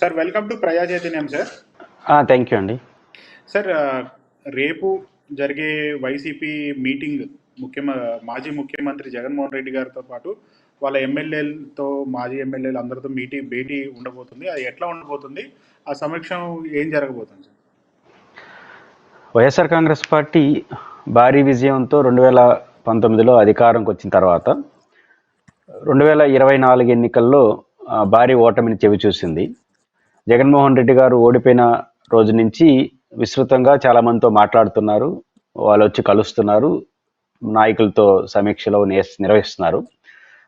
Sir welcome to Praja Chaitanyam sir thank you అండి sir రేపు జరిగే వైసీపీ మీటింగ్ ముఖ్యమ మాజీ ముఖ్యమంత్రి జగన్మోహన్ రెడ్డి గారితో పాటు వాళ్ళ ఎమ్మెల్యేలతో మాజీ ఎమ్మెల్యేలు అందరితో మీటి భేటీ ఉండబోతుంది. అది ఎట్లా ఉండబోతుంది? ఆ సమీక్షం ఏం జరగబోతుంది సార్ వైఎస్ఆర్ కాంగ్రెస్ పార్టీ భారీ విజయంతో రెండు వేల పంతొమ్మిదిలో అధికారంకి వచ్చిన తర్వాత రెండు వేల ఇరవై నాలుగు ఎన్నికల్లో భారీ ఓటమిని చెవిచూసింది. జగన్మోహన్ రెడ్డి గారు ఓడిపోయిన రోజు నుంచి విస్తృతంగా చాలామందితో మాట్లాడుతున్నారు. వాళ్ళు వచ్చి కలుస్తున్నారు. నాయకులతో సమీక్షలో నే నిర్వహిస్తున్నారు.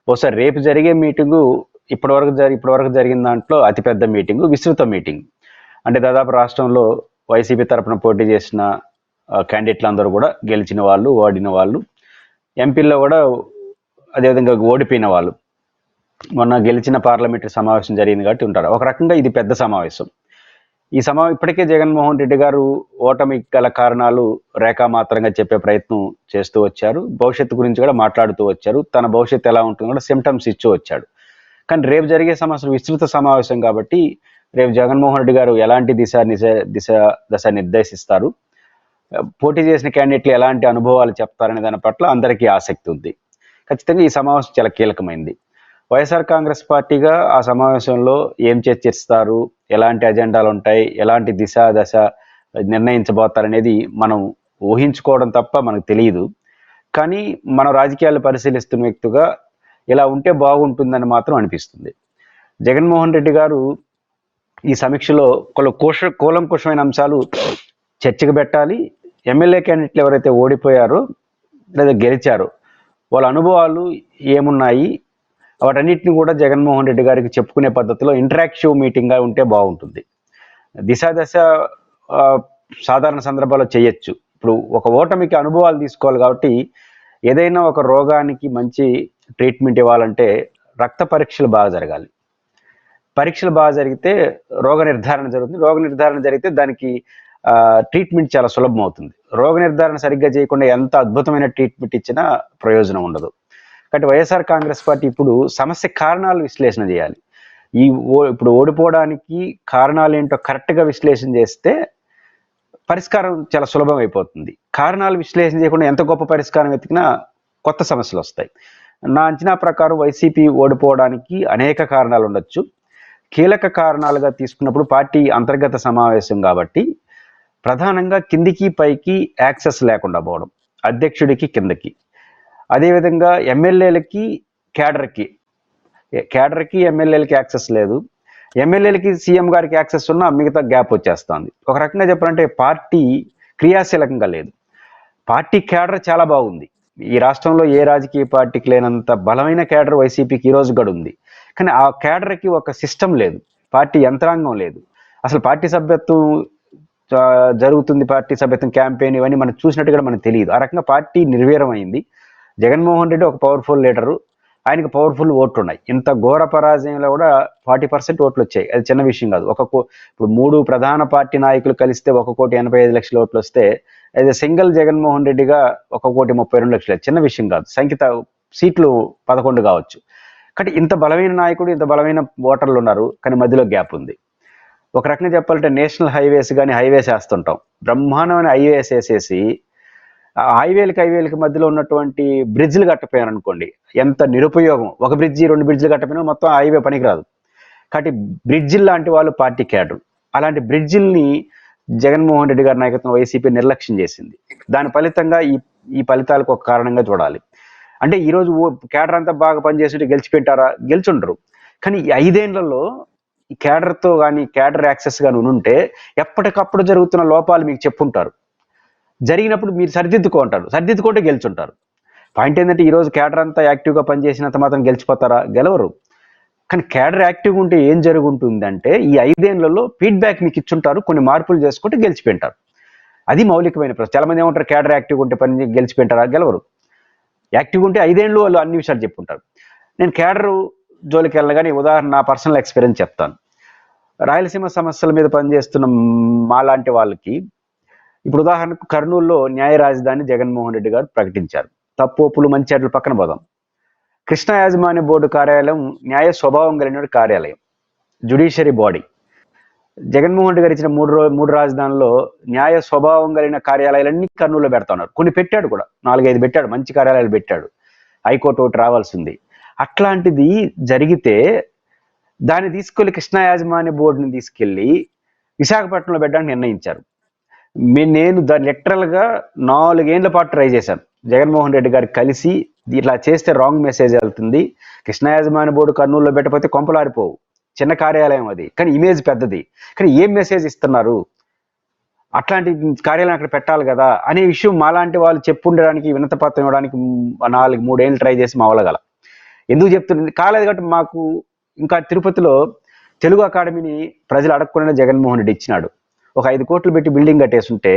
బహుశా రేపు జరిగే మీటింగు ఇప్పటివరకు జరి ఇప్పటివరకు జరిగిన దాంట్లో అతిపెద్ద మీటింగు విస్తృత మీటింగ్. అంటే దాదాపు రాష్ట్రంలో వైసీపీ తరఫున పోటీ చేసిన క్యాండిడేట్లు అందరూ కూడా గెలిచిన వాళ్ళు ఓడిన వాళ్ళు. ఎంపీల్లో కూడా అదేవిధంగా ఓడిపోయిన వాళ్ళు. మొన్న గెలిచిన పార్లమెంటరీ సమావేశం జరిగింది కాబట్టి ఉంటారు. ఒక రకంగా ఇది పెద్ద సమావేశం. ఈ సమా ఇప్పటికే జగన్మోహన్ రెడ్డి గారు ఓటమి గల కారణాలు రేఖామాత్రంగా చెప్పే ప్రయత్నం చేస్తూ వచ్చారు. భవిష్యత్తు గురించి కూడా మాట్లాడుతూ వచ్చారు. తన భవిష్యత్తు ఎలా ఉంటుందో కూడా సిమ్టమ్స్ ఇస్తూ వచ్చాడు. కానీ రేపు జరిగే సమస్యలు విస్తృత సమావేశం కాబట్టి రేపు జగన్మోహన్ రెడ్డి గారు ఎలాంటి దిశ నిశ దిశ దశ నిర్దేశిస్తారు? పోటీ చేసిన క్యాండిడేట్లు ఎలాంటి అనుభవాలు చెప్తారనే దాని పట్ల అందరికీ ఆసక్తి ఉంది. ఖచ్చితంగా ఈ సమావేశం చాలా కీలకమైంది. వైఎస్ఆర్ కాంగ్రెస్ పార్టీగా ఆ సమావేశంలో ఏం చర్చిస్తారు? ఎలాంటి అజెండాలు ఉంటాయి ఎలాంటి దిశ దశ నిర్ణయించబోతారనేది మనం ఊహించుకోవడం తప్ప మనకు తెలియదు కానీ మనం రాజకీయాలు పరిశీలిస్తున్న వ్యక్తిగా ఇలా ఉంటే బాగుంటుందని మాత్రం అనిపిస్తుంది. జగన్మోహన్ రెడ్డి గారు ఈ సమీక్షలో కొన్ని కోశ కూలంకుషమైన అంశాలు చర్చకు పెట్టాలి. ఎమ్మెల్యే క్యాండిడేట్లు ఎవరైతే ఓడిపోయారో లేదా గెలిచారో వాళ్ళ అనుభవాలు ఏమున్నాయి? వాటన్నిటిని కూడా జగన్మోహన్ రెడ్డి గారికి చెప్పుకునే పద్ధతిలో ఇంటరాక్టివ్ మీటింగ్గా ఉంటే బాగుంటుంది. దిశ దశ సాధారణ సందర్భాల్లో చేయొచ్చు. ఇప్పుడు ఒక ఓటమికి అనుభవాలు తీసుకోవాలి కాబట్టి ఏదైనా ఒక రోగానికి మంచి ట్రీట్మెంట్ ఇవ్వాలంటే రక్త పరీక్షలు బాగా జరగాలి. పరీక్షలు బాగా జరిగితే రోగ నిర్ధారణ జరుగుతుంది. రోగ నిర్ధారణ జరిగితే దానికి ట్రీట్మెంట్ చాలా సులభం అవుతుంది రోగ నిర్ధారణ సరిగ్గా చేయకుండా ఎంత అద్భుతమైన ట్రీట్మెంట్ ఇచ్చినా ప్రయోజనం ఉండదు. కాబట్టి వైఎస్ఆర్ కాంగ్రెస్ పార్టీ ఇప్పుడు సమస్య కారణాలు విశ్లేషణ చేయాలి. ఈ ఓ ఇప్పుడు ఓడిపోవడానికి కారణాలు ఏంటో కరెక్ట్గా విశ్లేషణ చేస్తే పరిష్కారం చాలా సులభం అయిపోతుంది. కారణాలు విశ్లేషణ చేయకుండా ఎంత గొప్ప పరిష్కారం వెతికినా కొత్త సమస్యలు వస్తాయి. నా అంచనా ప్రకారం వైసీపీ ఓడిపోవడానికి అనేక కారణాలు ఉండొచ్చు. కీలక కారణాలుగా తీసుకున్నప్పుడు పార్టీ అంతర్గత సమావేశం కాబట్టి ప్రధానంగా కిందికి పైకి యాక్సెస్ లేకుండా పోవడం అధ్యక్షుడికి కిందకి. అదేవిధంగా ఎమ్మెల్యేలకి క్యాడర్కి. క్యాడర్కి ఎమ్మెల్యేలకి యాక్సెస్ లేదు. ఎమ్మెల్యేలకి సీఎం గారికి యాక్సెస్ ఉన్నా మిగతా గ్యాప్ వచ్చేస్తుంది. ఒక రకంగా చెప్పాలంటే పార్టీ క్రియాశీలకంగా లేదు. పార్టీ క్యాడర్ చాలా బాగుంది. ఈ రాష్ట్రంలో ఏ రాజకీయ పార్టీకి లేనంత బలమైన క్యాడర్ వైసీపీకి ఈ రోజు కూడా ఉంది. కానీ ఆ క్యాడర్కి ఒక సిస్టమ్ లేదు. పార్టీ యంత్రాంగం లేదు. అసలు పార్టీ సభ్యత్వం జరుగుతుంది పార్టీ సభ్యత్వం క్యాంపెయిన్ ఇవన్నీ మనం చూసినట్టు కూడా మనకు తెలియదు. ఆ రకంగా పార్టీ నిర్వీరమైంది జగన్మోహన్ రెడ్డి ఒక పవర్ఫుల్ లీడరు ఆయనకి పవర్ఫుల్ ఓట్లు ఉన్నాయి. ఇంత ఘోర పరాజయంలో కూడా ఫార్టీ పర్సెంట్ ఓట్లు వచ్చాయి. అది చిన్న విషయం కాదు. ఒక ఇప్పుడు మూడు ప్రధాన పార్టీ నాయకులు కలిస్తే ఒక కోటి ఎనభై ఐదు లక్షల ఓట్లు వస్తే అది సింగిల్ జగన్మోహన్ రెడ్డిగా ఒక కోటి ముప్పై రెండు లక్షలు చిన్న విషయం కాదు. సంఖ్యత సీట్లు పదకొండు కావచ్చు. కాబట్టి ఇంత బలమైన నాయకుడు ఇంత బలమైన ఓటర్లు ఉన్నారు. కానీ మధ్యలో గ్యాప్ ఉంది. ఒక రకంగా చెప్పాలంటే నేషనల్ హైవేస్ కానీ హైవేస్ వేస్తుంటాం. బ్రహ్మాండమైన హైవేస్ వేసేసి హైవేలకి హైవేలకి మధ్యలో ఉన్నటువంటి బ్రిడ్జ్లు కట్టపోయాను అనుకోండి ఎంత నిరుపయోగం. ఒక బ్రిడ్జి రెండు బ్రిడ్జ్లు కట్టపోయినా మొత్తం హైవే పనికిరాదు. కాబట్టి బ్రిడ్జిల్ లాంటి వాళ్ళు పార్టీ క్యాడర్. అలాంటి బ్రిడ్జిల్ని జగన్మోహన్ రెడ్డి గారి నాయకత్వం వైసీపీ నిర్లక్ష్యం చేసింది. దాని ఫలితంగా ఈ ఈ ఫలితాలకు ఒక కారణంగా చూడాలి. అంటే ఈరోజు ఓ క్యాడర్ అంతా బాగా పనిచేసి గెలిచిపెట్టారా? గెలిచుండరు. కానీ ఈ ఐదేళ్ళలో ఈ క్యాడర్తో కానీ క్యాడర్ యాక్సెస్ కానీ ఉంటే ఎప్పటికప్పుడు జరుగుతున్న లోపాలు మీకు చెప్పుంటారు. జరిగినప్పుడు మీరు సరిదిద్దుకుంటారు. సరిదిద్దుకుంటే గెలుచుంటారు. పాయింట్ ఏంటంటే ఈరోజు క్యాడర్ అంతా యాక్టివ్గా పనిచేసినంత మాత్రం గెలిచిపోతారా? గెలవరు. కానీ క్యాడర్ యాక్టివ్గా ఉంటే ఏం జరుగుంటుందంటే ఈ ఐదేళ్ళలో ఫీడ్బ్యాక్ మీకు ఇచ్చుంటారు కొన్ని మార్పులు చేసుకుంటే గెలిచిపోయింటారు. అది మౌలికమైన ప్రశ్న. చాలా మంది ఏమంటారు క్యాడర్ యాక్టివ్గా ఉంటే పని గెలిచిపోయింటారా? గెలవరు. యాక్టివ్గా ఉంటే ఐదేళ్ళు వాళ్ళు అన్ని విషయాలు చెప్పుకుంటారు నేను క్యాడర్ జోలికి వెళ్ళగానే ఉదాహరణ నా పర్సనల్ ఎక్స్పీరియన్స్ చెప్తాను. రాయలసీమ సమస్యల మీద పనిచేస్తున్న మాలాంటి వాళ్ళకి ఇప్పుడు ఉదాహరణకు కర్నూలులో న్యాయ రాజధాని జగన్మోహన్ రెడ్డి గారు ప్రకటించారు. తప్పు ఒప్పులు మంచి అట్లు పక్కన పోదాం. కృష్ణా యాజమాన్య బోర్డు కార్యాలయం న్యాయ స్వభావం కలిగిన కార్యాలయం జుడిషియరీ బాడీ. జగన్మోహన్ రెడ్డి గారు ఇచ్చిన మూడు రో మూడు రాజధానుల్లో న్యాయ స్వభావం కలిగిన కార్యాలయాలన్నీ కర్నూలులో పెడతా ఉన్నారు. కొన్ని పెట్టాడు కూడా. నాలుగైదు పెట్టాడు. మంచి కార్యాలయాలు పెట్టాడు. హైకోర్టు ఒకటి రావాల్సింది. అట్లాంటిది జరిగితే దాన్ని తీసుకెళ్ళి కృష్ణా యాజమాన్య బోర్డుని తీసుకెళ్ళి విశాఖపట్నంలో పెట్టడానికి నిర్ణయించారు. నేను దాన్ని లిటరల్గా నాలుగేళ్ళ పాటు ట్రై చేశాను. జగన్మోహన్ రెడ్డి గారు కలిసి ఇట్లా చేస్తే రాంగ్ మెసేజ్ వెళ్తుంది. కృష్ణ యాజమాన్య బోర్డు కర్నూలులో పెట్టకపోతే కొంపలారిపోవు చిన్న కార్యాలయం అది. కానీ ఇమేజ్ పెద్దది. కానీ ఏం మెసేజ్ ఇస్తున్నారు? అట్లాంటి కార్యాలయం అక్కడ పెట్టాలి కదా అనే విషయం మాలాంటి వాళ్ళు చెప్పుండడానికి వినతపత్రం ఇవ్వడానికి నాలుగు మూడేళ్ళు ట్రై చేసి మా వాళ్ళగల ఎందుకు చెప్తుంది కాలేదు కాబట్టి మాకు ఇంకా తిరుపతిలో తెలుగు అకాడమీని ప్రజలు అడగకుండా జగన్మోహన్ రెడ్డి ఇచ్చినాడు. ఒక ఐదు కోట్లు పెట్టి బిల్డింగ్ కట్టేస్తుంటే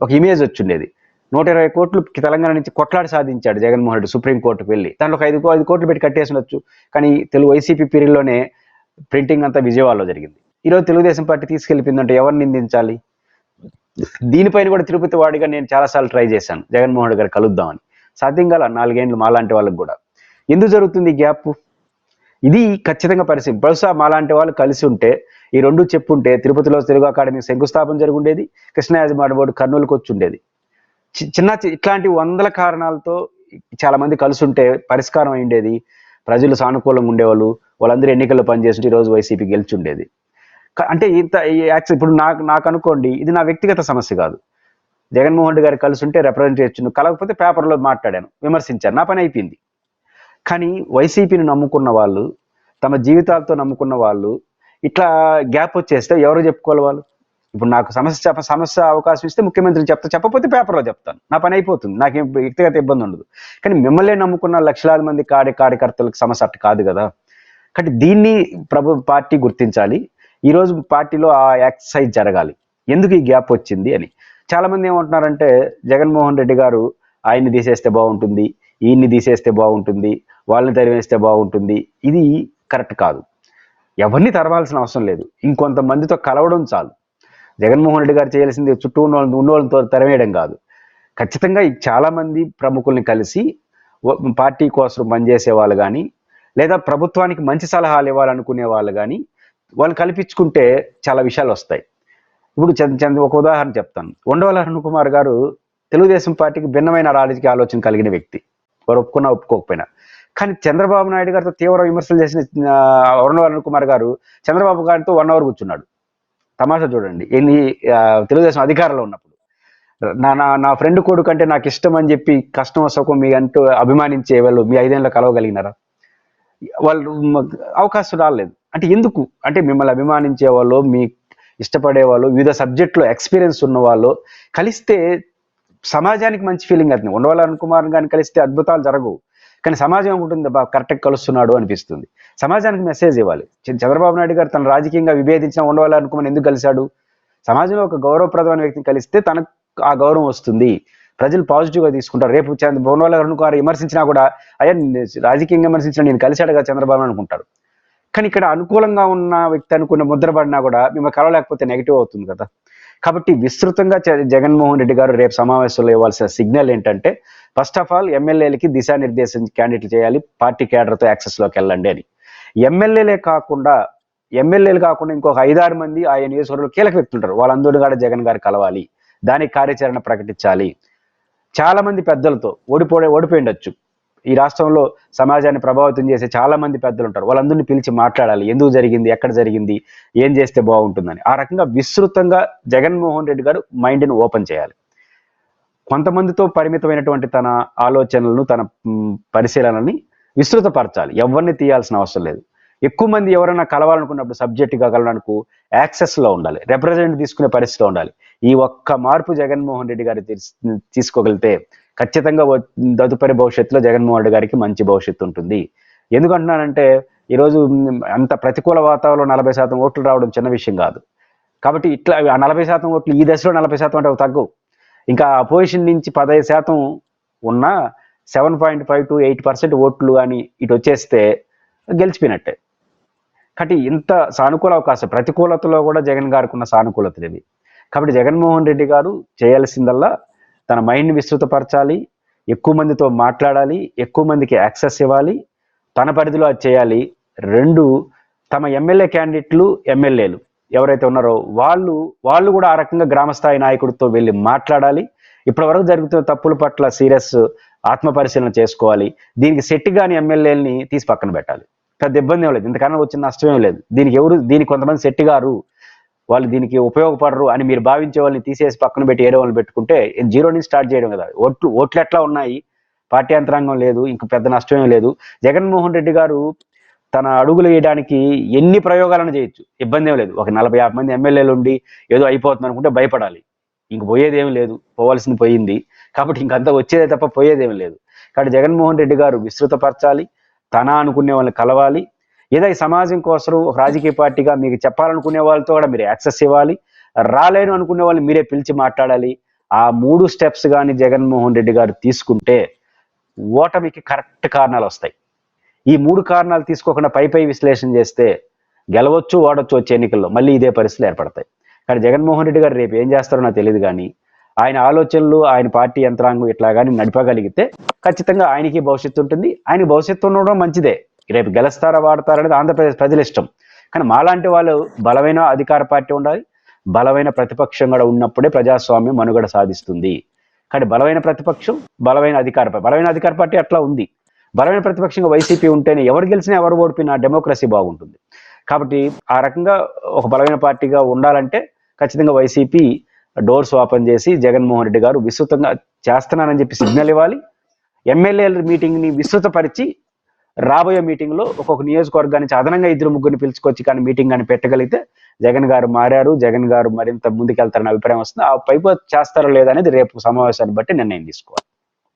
ఒక ఇమేజ్ వచ్చిండేది. నూట ఇరవై కోట్లు తెలంగాణ నుంచి కొట్లాడి సాధించాడు జగన్మోహన్ రెడ్డి సుప్రీంకోర్టుకు వెళ్ళి. దాంట్లో ఒక ఐదు ఐదు కోట్లు పెట్టి కట్టేసి ఉండొచ్చు కానీ తెలుగు వైసీపీ పీరియడ్లోనే ప్రింటింగ్ అంతా విజయవాడలో జరిగింది. ఈరోజు తెలుగుదేశం పార్టీ తీసుకెళ్ళిపోయిందంటే ఎవరిని నిందించాలి? దీనిపైన కూడా తిరుపతి వాడిగా నేను చాలాసార్లు ట్రై చేశాను. జగన్మోహన్ రెడ్డి గారు కలుద్దామని. సాధ్యం కాల నాలుగేండ్లు మాలాంటి వాళ్ళకి కూడా. ఎందుకు జరుగుతుంది గ్యాప్? ఇది ఖచ్చితంగా పరిస్థితి. బహుశా మాలాంటి వాళ్ళు కలిసి ఉంటే ఈ రెండు చెప్పుంటే తిరుపతిలో తెలుగు అకాడమీ శంకుస్థాపన జరుగుండేది కృష్ణ బోర్డు కర్నూలుకు వచ్చి ఉండేది. చి- చిన్న చి- ఇట్లాంటి వందల కారణాలతో చాలా మంది కలిసి ఉంటే పరిష్కారం అయ్యేది ప్రజలు సానుకూలంగా ఉండేవాళ్ళు వాళ్ళందరూ ఎన్నికల్లో పనిచేస్తుంటే ఈరోజు రోజు వైసీపీ గెలిచి ఉండేది. అంటే ఇంత ఈ యాక్చువల్ ఇప్పుడు నాకు నాకు అనుకోండి ఇది నా వ్యక్తిగత సమస్య కాదు. జగన్మోహన్ రెడ్డి గారు కలిసి ఉంటే రిప్రజెంట్ చేయొచ్చు కలగకపోతే పేపర్లో మాట్లాడాను విమర్శించాను. నా పని అయిపోయింది. కానీ వైసీపీని నమ్ముకున్న వాళ్ళు తమ జీవితాలతో నమ్ముకున్న వాళ్ళు ఇట్లా గ్యాప్ వచ్చేస్తే ఎవరు చెప్పుకోవాలి వాళ్ళు? ఇప్పుడు నాకు సమస్య చెప్ప సమస్య అవకాశం ఇస్తే ముఖ్యమంత్రి చెప్తా చెప్పకపోతే పేపర్లో చెప్తాను. నా పని అయిపోతుంది. నాకేం వ్యక్తిగత ఇబ్బంది ఉండదు. కానీ మిమ్మల్ని నమ్ముకున్న లక్షలాది మంది కార్య కార్యకర్తలకు సమస్య అట్ట కాదు కదా. కాబట్టి దీన్ని ప్రభు పార్టీ గుర్తించాలి. ఈరోజు పార్టీలో ఆ ఎక్సర్సైజ్ జరగాలి. ఎందుకు ఈ గ్యాప్ వచ్చింది అని. చాలామంది ఏమంటున్నారంటే జగన్మోహన్ రెడ్డి గారు ఆయన్ని తీసేస్తే బాగుంటుంది ఈయన్ని తీసేస్తే బాగుంటుంది వాళ్ళని తరివేస్తే బాగుంటుంది. ఇది కరెక్ట్ కాదు. ఎవరిని తరవాల్సిన అవసరం లేదు. ఇంకొంతమందితో కలవడం చాలు. జగన్మోహన్ రెడ్డి గారు చేయాల్సింది చుట్టూ ఉన్న వాళ్ళని- ఉన్న వాళ్ళతో కాదు. ఖచ్చితంగా చాలామంది ప్రముఖుల్ని కలిసి పార్టీ కోసం పనిచేసే వాళ్ళు కానీ లేదా ప్రభుత్వానికి మంచి సలహాలు ఇవ్వాలనుకునే వాళ్ళు కానీ వాళ్ళు కల్పించుకుంటే చాలా విషయాలు వస్తాయి. ఇప్పుడు చంద్ర చంద్ర ఒక ఉదాహరణ చెప్తాను. ఉండవల అరుణ్ కుమార్ గారు తెలుగుదేశం పార్టీకి భిన్నమైన రాజకీయ ఆలోచన కలిగిన వ్యక్తి. వారు ఒప్పుకున్నా ఒప్పుకోకపోయినా. కానీ చంద్రబాబు నాయుడు గారితో తీవ్ర విమర్శలు చేసిన ఆ, అరుణ్ కుమార్ గారు చంద్రబాబు గారితో వన్ అవర్ కూర్చున్నాడు. తమాషా చూడండి. ఎన్ని తెలుగుదేశం అధికారంలో ఉన్నప్పుడు. నా నా నా ఫ్రెండ్ కొడుకు అంటే నాకు ఇష్టం అని చెప్పి కష్టం సుఖం మీ అంటూ అభిమానించే వాళ్ళు మీ ఐదేళ్ళు కలవగలిగినారా? వాళ్ళు అవకాశం రాలేదు. అంటే ఎందుకు? అంటే మిమ్మల్ని అభిమానించే వాళ్ళు మీ ఇష్టపడేవాళ్ళు వివిధ సబ్జెక్టులో ఎక్స్పీరియన్స్ ఉన్న వాళ్ళు కలిస్తే సమాజానికి మంచి ఫీలింగ్ అది. ఉండవల అరుణ్ కుమార్ గారిని కలిస్తే అద్భుతాలు జరగవు. కానీ సమాజం ఏముంటుంది? బాగా కరెక్ట్గా కలుస్తున్నాడు అనిపిస్తుంది. సమాజానికి మెసేజ్ ఇవ్వాలి. చంద్రబాబు నాయుడు గారు తను రాజకీయంగా విభేదించిన ఉండవల అరుణ్ కుమార్ ఎందుకు కలిశాడు? సమాజంలో ఒక గౌరవప్రదమైన వ్యక్తిని కలిస్తే తనకు ఆ గౌరవం వస్తుంది. ప్రజలు పాజిటివ్గా తీసుకుంటారు. రేపు చంద్ర భువనవాల అరుణ్ కుమార్ విమర్శించినా కూడా అయ్యా రాజకీయంగా విమర్శించిన నేను కలిశాడు కదా చంద్రబాబు అనుకుంటారు. కానీ ఇక్కడ అనుకూలంగా ఉన్న వ్యక్తి అనుకున్న ముద్రపడినా కూడా మిమ్మల్ని కలవలేకపోతే నెగిటివ్ అవుతుంది కదా. కాబట్టి విస్తృతంగా జగన్మోహన్ రెడ్డి గారు రేపు సమావేశంలో ఇవ్వాల్సిన సిగ్నల్ ఏంటంటే ఫస్ట్ ఆఫ్ ఆల్ ఎమ్మెల్యేలకి దిశానిర్దేశం క్యాండిడేట్లు చేయాలి పార్టీ క్యాడర్తో యాక్సెస్లోకి వెళ్ళండి అని. ఎమ్మెల్యేలే కాకుండా ఎమ్మెల్యేలు కాకుండా ఇంకొక ఐదారు మంది ఆ నియోజకవర్గంలో కీలక వ్యక్తులు ఉంటారు. వాళ్ళందరూ కూడా జగన్ గారు కలవాలి దానికి కార్యాచరణ ప్రకటించాలి. చాలా మంది పెద్దలతో ఓడిపోయి ఓడిపోయిండొచ్చు ఈ రాష్ట్రంలో సమాజాన్ని ప్రభావితం చేసే చాలా మంది పెద్దలు ఉంటారు. వాళ్ళందరినీ పిలిచి మాట్లాడాలి. ఎందుకు జరిగింది? ఎక్కడ జరిగింది? ఏం చేస్తే బాగుంటుందని. ఆ రకంగా విస్తృతంగా జగన్మోహన్ రెడ్డి గారు మైండ్ని ఓపెన్ చేయాలి. కొంతమందితో పరిమితమైనటువంటి తన ఆలోచనలను తన పరిశీలనని విస్తృతపరచాలి. ఎవరిని తీయాల్సిన అవసరం లేదు. ఎక్కువ మంది ఎవరైనా కలవాలనుకున్నప్పుడు సబ్జెక్టుగా కలవడానికి యాక్సెస్లో ఉండాలి. రిప్రజెంట్ తీసుకునే పరిస్థితిలో ఉండాలి. ఈ ఒక్క మార్పు జగన్మోహన్ రెడ్డి గారు తీసుకోగలిగితే ఖచ్చితంగా తదుపరి భవిష్యత్తులో జగన్మోహన్ రెడ్డి గారికి మంచి భవిష్యత్తు ఉంటుంది. ఎందుకంటున్నానంటే ఈరోజు అంత ప్రతికూల వాతావరణంలో నలభై శాతం ఓట్లు రావడం చిన్న విషయం కాదు. కాబట్టి ఇట్లా ఆ నలభై శాతం ఓట్లు ఈ దశలో నలభై శాతం అంటే తగ్గు ఇంకా అపోజిషన్ నుంచి పదహైదు శాతం ఉన్న seven point five to eight percent ఓట్లు కానీ ఇటు వచ్చేస్తే గెలిచిపోయినట్టే. కాబట్టి ఇంత సానుకూల అవకాశం ప్రతికూలతలో కూడా జగన్ గారికి ఉన్న సానుకూలత ఇవి. కాబట్టి జగన్మోహన్ రెడ్డి గారు చేయాల్సిందల్లా తన మైండ్ని విస్తృతపరచాలి ఎక్కువ మందితో మాట్లాడాలి ఎక్కువ మందికి యాక్సెస్ ఇవ్వాలి. తన పరిధిలో అది చేయాలి. రెండు తమ ఎమ్మెల్యే క్యాండిడేట్లు ఎమ్మెల్యేలు ఎవరైతే ఉన్నారో వాళ్ళు వాళ్ళు కూడా ఆ రకంగా గ్రామస్థాయి నాయకుడితో వెళ్ళి మాట్లాడాలి. ఇప్పటివరకు జరుగుతున్న తప్పుల పట్ల సీరియస్ ఆత్మ పరిశీలన చేసుకోవాలి. దీనికి సెట్ కాని ఎమ్మెల్యేలని తీసి పక్కన పెట్టాలి. పెద్ద ఇబ్బంది ఏం లేదు. ఇంతకన్నా వచ్చిన నష్టం ఏం లేదు. దీనికి ఎవరు దీనికి కొంతమంది సెట్ గారు వాళ్ళు దీనికి ఉపయోగపడరు అని మీరు భావించే వాళ్ళని తీసేసి పక్కన పెట్టి ఏరే వాళ్ళని పెట్టుకుంటే జీరో నుంచి స్టార్ట్ చేయడం కదా. ఓట్లు ఓట్లు ఎట్లా ఉన్నాయి? పార్టీ యంత్రాంగం లేదు ఇంక పెద్ద నష్టమేం లేదు. జగన్మోహన్ రెడ్డి గారు తన అడుగులు వేయడానికి ఎన్ని ప్రయోగాలను చేయొచ్చు? ఇబ్బంది ఏం లేదు. ఒక నలభై యాభై మంది ఎమ్మెల్యేలు ఉండి ఏదో అయిపోతుంది అనుకుంటే భయపడాలి. ఇంక పోయేదేం లేదు. పోవాల్సింది పోయింది. కాబట్టి ఇంకంతా వచ్చేదే తప్ప పోయేదేం లేదు. కాబట్టి జగన్మోహన్ రెడ్డి గారు విస్తృతపరచాలి. తన అనుకునే వాళ్ళని కలవాలి. ఏదో ఈ సమాజం కోసం ఒక రాజకీయ పార్టీగా మీకు చెప్పాలనుకునే వాళ్ళతో కూడా మీరు యాక్సెస్ ఇవ్వాలి. రాలేను అనుకునే వాళ్ళు మీరే పిలిచి మాట్లాడాలి. ఆ మూడు స్టెప్స్ కానీ జగన్మోహన్ రెడ్డి గారు తీసుకుంటే ఓటమికి కరెక్ట్ కారణాలు వస్తాయి. ఈ మూడు కారణాలు తీసుకోకుండా పై పై విశ్లేషణ చేస్తే గెలవచ్చు ఓడొచ్చు వచ్చే ఎన్నికల్లో మళ్ళీ ఇదే పరిస్థితులు ఏర్పడతాయి. కానీ జగన్మోహన్ రెడ్డి గారు రేపు ఏం చేస్తారో నాకు తెలియదు కానీ ఆయన ఆలోచనలు ఆయన పార్టీ యంత్రాంగం ఇట్లా కానీ నడపగలిగితే ఖచ్చితంగా ఆయనకి భవిష్యత్తు ఉంటుంది. ఆయన భవిష్యత్తు ఉండడం మంచిదే. రేపు గెలుస్తారా వాడతారా అనేది ఆంధ్రప్రదేశ్ ప్రజల ఇష్టం. కానీ మాలాంటి వాళ్ళు బలమైన అధికార పార్టీ ఉండాలి బలమైన ప్రతిపక్షం కూడా ఉన్నప్పుడే ప్రజాస్వామ్యం మనుగడ సాధిస్తుంది. కానీ బలమైన ప్రతిపక్షం బలమైన అధికార పార్టీ బలమైన అధికార పార్టీ అట్లా ఉంది. బలమైన ప్రతిపక్షంగా వైసీపీ ఉంటేనే ఎవరు గెలిచినా ఎవరు ఓడిపోయినా డెమోక్రసీ బాగుంటుంది. కాబట్టి ఆ రకంగా ఒక బలమైన పార్టీగా ఉండాలంటే ఖచ్చితంగా వైసీపీ డోర్స్ ఓపెన్ చేసి జగన్మోహన్ రెడ్డి గారు విస్తృతంగా చేస్తున్నానని చెప్పి సిగ్నల్ ఇవ్వాలి. ఎమ్మెల్యేల మీటింగ్ని విస్తృతపరిచి రాబోయే మీటింగ్లో ఒక్కొక్క నియోజకవర్గానికి అదనంగా ఇద్దరు ముగ్గురిని పిలుచుకొచ్చి కానీ మీటింగ్ కానీ పెట్టగలిగితే జగన్ గారు మారారు జగన్ గారు మరింత ముందుకెళ్తారన్న అభిప్రాయం వస్తుంది. ఆ పైపు చేస్తారో లేదనేది రేపు సమావేశాన్ని బట్టి నిర్ణయం తీసుకోవాలి.